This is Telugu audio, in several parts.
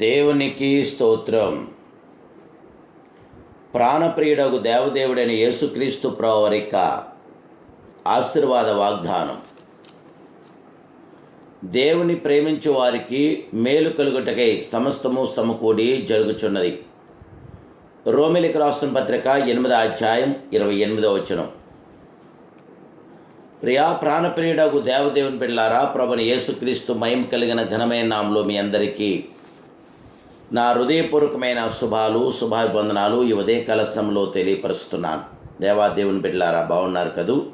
దేవునికి స్తోత్రం. ప్రాణప్రియుడకు దేవదేవుడైన యేసుక్రీస్తు ప్రవరిక ఆశీర్వాద వాగ్దానం. దేవుని ప్రేమించు వారికి మేలు కలుగుటకై సమస్తము సమకూడి జరుగుచున్నది. రోమిలికి రాష్ట్రం పత్రిక ఎనిమిదో అధ్యాయం ఇరవై ఎనిమిదో వచనం. ప్రియా ప్రాణప్రియుడకు దేవదేవుని పిల్లారా ప్రభుని యేసుక్రీస్తు మయం కలిగిన ఘనమైన నామలో మీ అందరికీ నా హృదయపూర్వకమైన శుభాలు శుభాభివందనాలు ఈ ఉదయ కలశంలో తెలియపరుస్తున్నాను దేవాదేవుని బిడ్డలారా బాగున్నారు కదూ?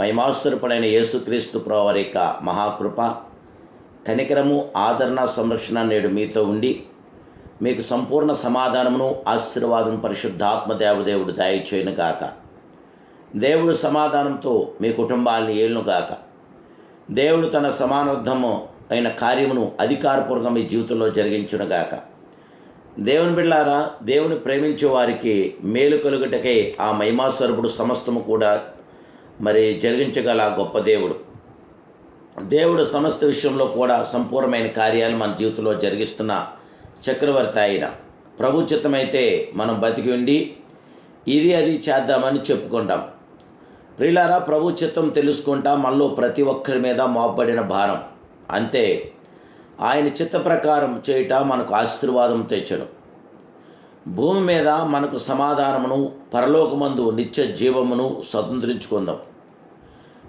మహిమాస్తురపడైన యేసుక్రీస్తు ప్రవరిక మహాకృప కనికరము ఆదరణ సంరక్షణ నేడు మీతో ఉండి మీకు సంపూర్ణ సమాధానమును ఆశీర్వాదం పరిశుద్ధాత్మ దేవదేవుడు దయచేయను గాక. దేవుడు సమాధానంతో మీ కుటుంబాన్ని ఏలునుగాక దేవుడు తన సమానార్థము అయిన కార్యమును అధికారపూర్వకంగా మీ జీవితంలో జరిగించునుగాక. దేవుని బిళ్ళారా దేవుని ప్రేమించే వారికి మేలు కలుగుటకే ఆ మహిమాస్వరూపుడు సమస్తము కూడా మరి జరిగించగల గొప్ప దేవుడు. దేవుడు సమస్త విషయంలో కూడా సంపూర్ణమైన కార్యాలు మన జీవితంలో జరిగిస్తున్న చక్రవర్తి ఆయన. ప్రభుచితమైతే మనం బతికి ఉండి ఇది అది చేద్దామని చెప్పుకుంటాం. ప్రియులారా ప్రభు చిత్తం తెలుసుకుంటా మనలో ప్రతి ఒక్కరి మీద మోపబడిన భారం. అంతే. ఆయన చిత్త ప్రకారం చేయుట మనకు ఆశీర్వాదం తెచ్చడం భూమి మీద మనకు సమాధానమును పరలోకమందు నిత్య జీవమును స్వతంత్రించుకుందాం.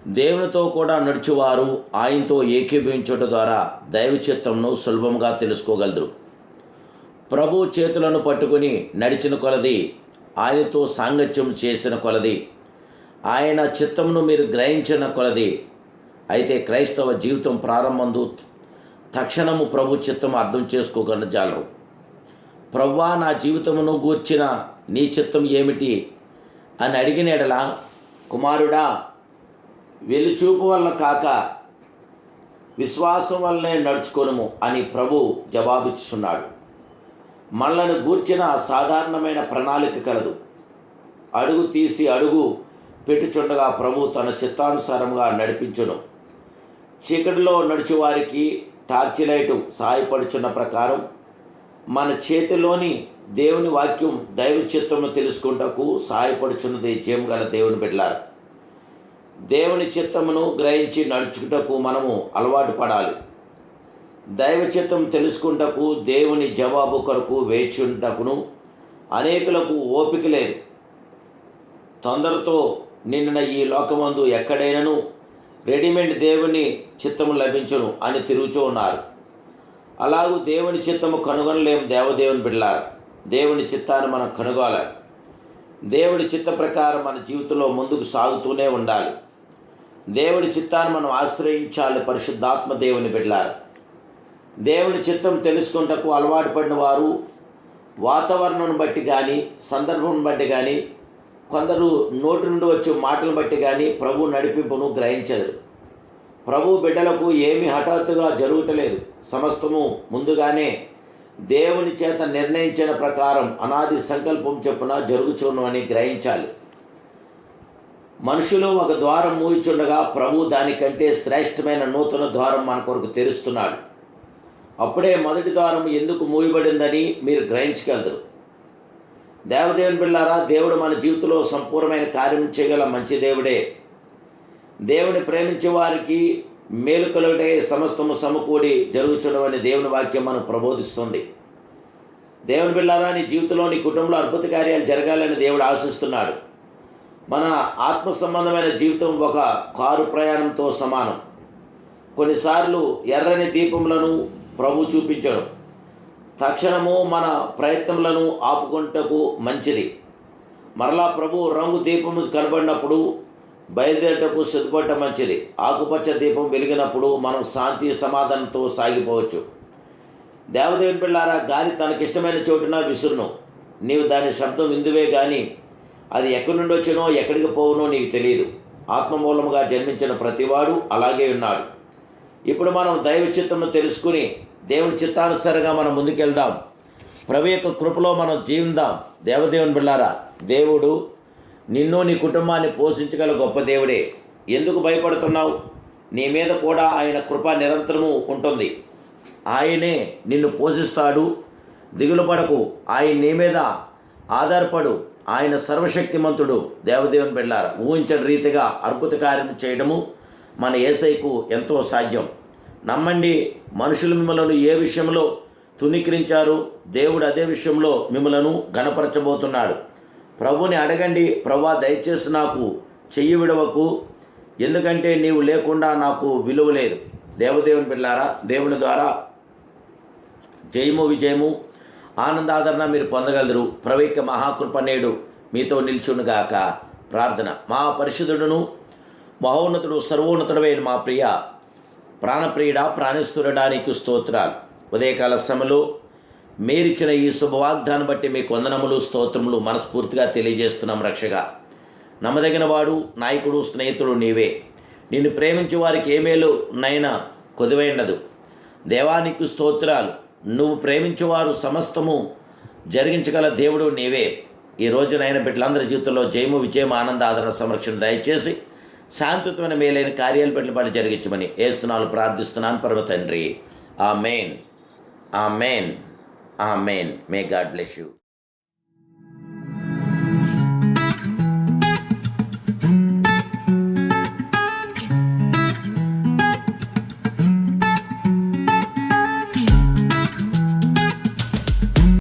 దేవునితో కూడా నడిచేవారు ఆయనతో ఏకీభవించుట ద్వారా దైవ చిత్తంను సులభంగా తెలుసుకోగలరు. ప్రభు చేతులను పట్టుకుని నడిచిన కొలది ఆయనతో సాంగత్యం చేసిన కొలది ఆయన చిత్తమును మీరు గ్రహించిన కొలది అయితే క్రైస్తవ జీవితం ప్రారంభందు తక్షణము ప్రభు చిత్తం అర్థం చేసుకోగల జాలరు. ప్రవ్వా నా జీవితమును గూర్చిన నీ చిత్తం ఏమిటి? అని అడిగిన ఎడల కుమారుడా వెలుచూపు వల్ల కాక విశ్వాసం వల్లనే నడుచుకోను అని ప్రభు జవాబిస్తున్నాడు మనలను గూర్చిన సాధారణమైన ప్రణాళిక కలదు. అడుగు తీసి అడుగు పెట్టుచుండగా ప్రభు తన చిత్తానుసారంగా నడిపించును. చీకటిలో నడిచేవారికి టార్చ్ లైటు సహాయపడుచున్న ప్రకారం మన చేతిలోని దేవుని వాక్యం దైవ చిత్తమును తెలుసుకుంటకు సహాయపడుచున్నది జయం గల దేవుని బిడ్డలారు. దేవుని చిత్తమును గ్రహించి నడుచుకుటకు మనము అలవాటు పడాలి. దైవ చిత్తం తెలుసుకుంటకు దేవుని జవాబు కొరకు వేచుంటకును అనేకులకు ఓపిక లేదు. తొందరతో నిన్న ఈ లోకమందు ఎక్కడైనను రెడీమేడ్ దేవుని చిత్తము లభించును అని తిరుగుచూ ఉన్నారు. అలాగూ దేవుని చిత్తము కనుగొనలేం దేవదేవుని బిడ్డలారు. దేవుని చిత్తాన్ని మనం కనుగొనాలి. దేవుడి చిత్త ప్రకారం మన జీవితంలో ముందుకు సాగుతూనే ఉండాలి. దేవుడి చిత్తాన్ని మనం ఆశ్రయించాలి పరిశుద్ధాత్మ దేవుని బిడ్డలారు. దేవుని చిత్తం తెలుసుకుంటకు అలవాటు పడిన వారు వాతావరణం బట్టి కానీ సందర్భం బట్టి కానీ కొందరు నోటి నుండి వచ్చే మాటలు బట్టి కానీ ప్రభు నడిపింపును గ్రహించదు ప్రభు బిడ్డలకు ఏమి హఠాత్తుగా జరుగుటలేదు సమస్తము ముందుగానే దేవుని చేత నిర్ణయించిన ప్రకారం అనాది సంకల్పం చొప్పున జరుగుచును అని గ్రహించాలి. మనుషులు ఒక ద్వారం మూయిచుండగా ప్రభు దానికంటే శ్రేష్టమైన నూతన ద్వారం మన కొరకు తెరుస్తున్నాడు. అప్పుడే మొదటి ద్వారం ఎందుకు మూయబడిందని మీరు గ్రహించగలరు. దేవదేవుని బిళ్ళారా దేవుడు మన జీవితంలో సంపూర్ణమైన కార్యం చేయగల మంచి దేవుడే. దేవుని ప్రేమించే వారికి మేలు కలుగుటే సమస్తము సమకూడి జరుగుచడం అనే దేవుని వాక్యం మనం ప్రబోధిస్తుంది. దేవుని బిళ్ళారా నీ జీవితంలో నీ కుటుంబంలో అద్భుత కార్యాలు జరగాలని దేవుడు ఆశిస్తున్నాడు. మన ఆత్మ సంబంధమైన జీవితం ఒక కారు ప్రయాణంతో సమానం. కొన్నిసార్లు ఎర్రని దీపములను ప్రభు చూపించడం తక్షణము మన ప్రయత్నములను ఆపుకుంటకు మంచిది. మరలా ప్రభు రంగు దీపము కనబడినప్పుడు బయలుదేరటకు సిద్ధపడటం మంచిది. ఆకుపచ్చ దీపం వెలిగినప్పుడు మనం శాంతి సమాధానంతో సాగిపోవచ్చు. దేవదేవుని పిల్లారా గాలి తనకిష్టమైన చోటున విసురును. నీవు దాని శబ్దం విందువే కానీ అది ఎక్కడి నుండి వచ్చినో ఎక్కడికి పోవునో నీకు తెలియదు. ఆత్మమూలముగా జన్మించిన ప్రతివాడు అలాగే ఉన్నాడు. ఇప్పుడు మనం దైవ చిత్తము తెలుసుకుని దేవుడి చిత్తానుసారంగా మనం ముందుకెళ్దాం. ప్రభు యొక్క కృపలో మనం జీవిందాం. దేవదేవుని బిళ్ళారా దేవుడు నిన్ను నీ కుటుంబాన్ని పోషించగల గొప్ప దేవుడే. ఎందుకు భయపడుతున్నావు? నీ మీద కూడా ఆయన కృప నిరంతరము ఉంటుంది. ఆయనే నిన్ను పోషిస్తాడు. దిగులు పడకు. ఆయన నీ మీద ఆధారపడు. ఆయన సర్వశక్తిమంతుడు. దేవదేవుని బిళ్ళారా ఊహించని రీతిగా అద్భుత కార్యం చేయడము మన ఏసైకు ఎంతో సాధ్యం. నమ్మండి మనుషులు మిమ్మల్ని ఏ విషయంలో తునీకరించారు దేవుడు అదే విషయంలో మిమ్మలను గణపరచబోతున్నాడు ప్రభుని అడగండి ప్రభా దయచేసి నాకు చెయ్యి విడవకు ఎందుకంటే నీవు లేకుండా నాకు విలువ లేదు. దేవదేవుని పిల్లారా దేవుని ద్వారా జయము విజయము ఆనందాదరణ మీరు పొందగలరు. ప్రవేక మహాకృప నేడు మీతో నిల్చునుగాక. ప్రార్థన. మా పరిశుద్ధుడును మహోన్నతుడు సర్వోన్నతుడమైన మా ప్రియ ప్రాణప్రియుడ ప్రాణేశ్వరుడానికి స్తోత్రాలు. ఉదయకాల సమయంలో మీరిచ్చిన ఈ శుభవాగ్దాన్ని బట్టి మీ కొందనములు స్తోత్రములు మనస్ఫూర్తిగా తెలియజేస్తున్నాం రక్షగా. నమ్మదగిన వాడు నాయకుడు స్నేహితుడు నీవే. నిన్ను ప్రేమించే వారికి ఏమేలు నైనా కొదువైనదు దేవానికి స్తోత్రాలు. నువ్వు ప్రేమించేవారు సమస్తము జరిగించగల దేవుడు నీవే. ఈ రోజునైన బిడ్డలందరి జీవితంలో జయము విజయం ఆనంద ఆదరణ సంరక్షణ దయచేసి శాంతియుతమైన మేలైన కార్యాలు పెట్టుబడి జరిగించమని ఏసునాలు ప్రార్థిస్తున్నాను. పర్వ తండ్రి. ఆ మెయిన్ ఆ మెయిన్ ఆ మెయిన్ మే గాడ్ బ్లెస్ యూ